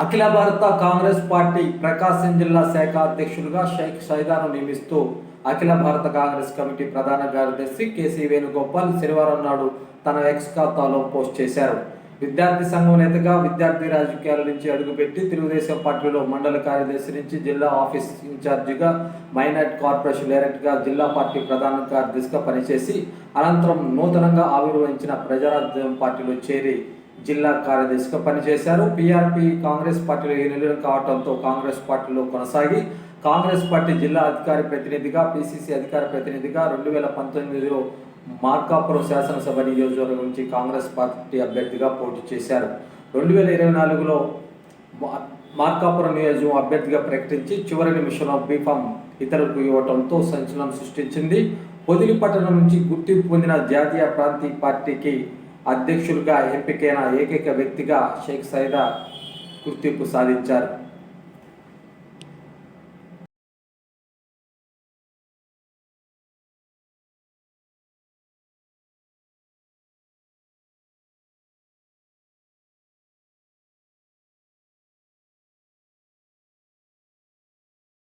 అఖిల భారత కాంగ్రెస్ పార్టీ ప్రకాశం జిల్లా శాఖ అధ్యక్షులుగా షేక్ సైదాను నియమిస్తూ అఖిల భారత కాంగ్రెస్ కమిటీ ప్రధాన కార్యదర్శి కేసీ వేణుగోపాల్ శనివారం నాడు తన ఎక్స్ ఖాతాలో పోస్ట్ చేశారు. విద్యార్థి సంఘం నేతగా విద్యార్థి రాజకీయాల నుంచి అడుగుపెట్టి తెలుగుదేశం పార్టీలో మండల కార్యదర్శి నుంచి జిల్లా ఆఫీస్ ఇన్ఛార్జిగా మైనార్ట్ కార్పొరేషన్ డైరెక్టర్గా జిల్లా పార్టీ ప్రధాన కార్యదర్శిగా పనిచేసి అనంతరం నూతనంగా ఆవిర్భవించిన ప్రజారాజ్యం పార్టీలో చేరి జిల్లా కార్యదర్శిగా పనిచేశారు. పీఆర్పీ కాంగ్రెస్ పార్టీలో విలీనం కావడంతో కాంగ్రెస్ పార్టీలో కొనసాగి కాంగ్రెస్ పార్టీ జిల్లా అధికారి ప్రతినిధిగా పిసిసి అధికార ప్రతినిధిగా రెండు వేల పంతొమ్మిదిలో మార్కాపురం శాసనసభ నియోజకవర్గం నుంచి కాంగ్రెస్ పార్టీ అభ్యర్థిగా పోటీ చేశారు. రెండు వేల ఇరవై నాలుగులో మా- మార్కాపురం నియోజకవర్గం అభ్యర్థిగా ప్రకటించి చివరి నిమిషంలో బీఫామ్ ఇతరులకు ఇవ్వడంతో సంచలనం సృష్టించింది. పొదిలి పట్టణం నుంచి గుర్తింపు పొందిన జాతీయ ప్రాంతీయ పార్టీకి అధ్యక్షులుగా ఎంపికైన ఏకైక వ్యక్తిగా షేక్ సైదా గుర్తింపు సాధించారు.